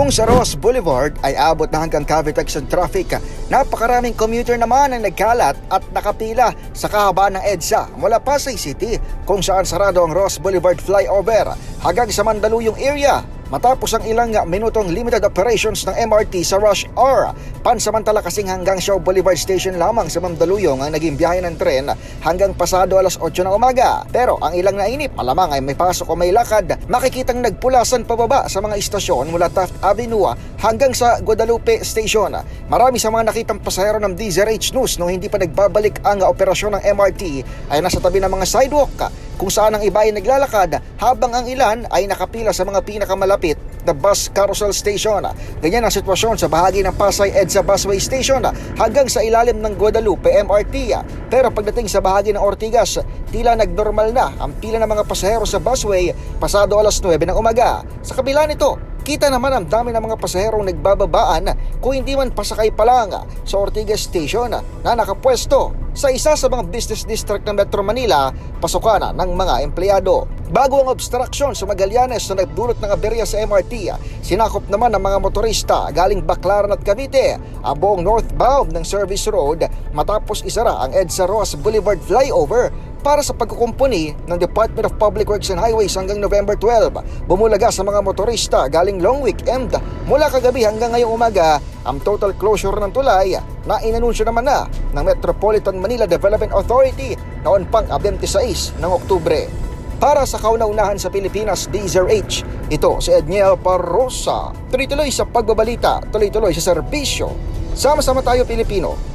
Kung sa Ross Boulevard ay abot na hanggang Cavitex ang traffic, napakaraming commuter naman ang nagkalat at nakapila sa kahabaan ng EDSA mula Pasay City kung saan sarado ang Ross Boulevard flyover. Hanggang sa Mandaluyong area matapos ang ilang minutong limited operations ng MRT sa rush hour. Pansamantala kasing hanggang Shaw Boulevard Station lamang sa Mandaluyong ang naging biyahe ng tren hanggang pasado alas 8 ng umaga. Pero ang ilang nainip malamang ay may pasok o may lakad makikitang nagpulasan pababa sa mga istasyon mula Taft Avenue hanggang sa Guadalupe Station. Marami sa mga nakitang pasahero ng DZRH News nung hindi pa nagbabalik ang operasyon ng MRT ay nasa tabi ng mga sidewalk kung saan ang iba ay naglalakad habang ang ilan ay nakapila sa mga pinakamalapit na bus carousel station. Ganyan ang sitwasyon sa bahagi ng Pasay EDSA Busway Station hanggang sa ilalim ng Guadalupe MRT. Pero pagdating sa bahagi ng Ortigas, tila nagnormal na ang pila ng mga pasahero sa busway pasado alas 9 ng umaga. Sa kabila nito, Kita naman ang dami ng mga pasaherong nagbababaan kung hindi man pasakay pa lang sa Ortigas Station na nakapwesto sa isa sa mga business district ng Metro Manila, pasukan ng mga empleyado. Bago ang obstruction sa Magallanes na nagdulot ng aberya sa MRT, sinakop naman ng mga motorista galing Baclaran at Cavite ang buong northbound ng service road matapos isara ang EDSA Ross Boulevard flyover para sa pagkukumpuni ng Department of Public Works and Highways hanggang November 12. Bumulaga sa mga motorista galing long weekend mula kagabi hanggang ngayong umaga ang total closure ng tulay na inanunsyo naman na ng Metropolitan Manila Development Authority noon pang 26 ng Oktubre. Para sa kauna-unahan sa Pilipinas, DZRH, ito si Edniel Parrosa. Tuloy-tuloy sa pagbabalita, tuloy-tuloy sa serbisyo. Sama-sama tayo Pilipino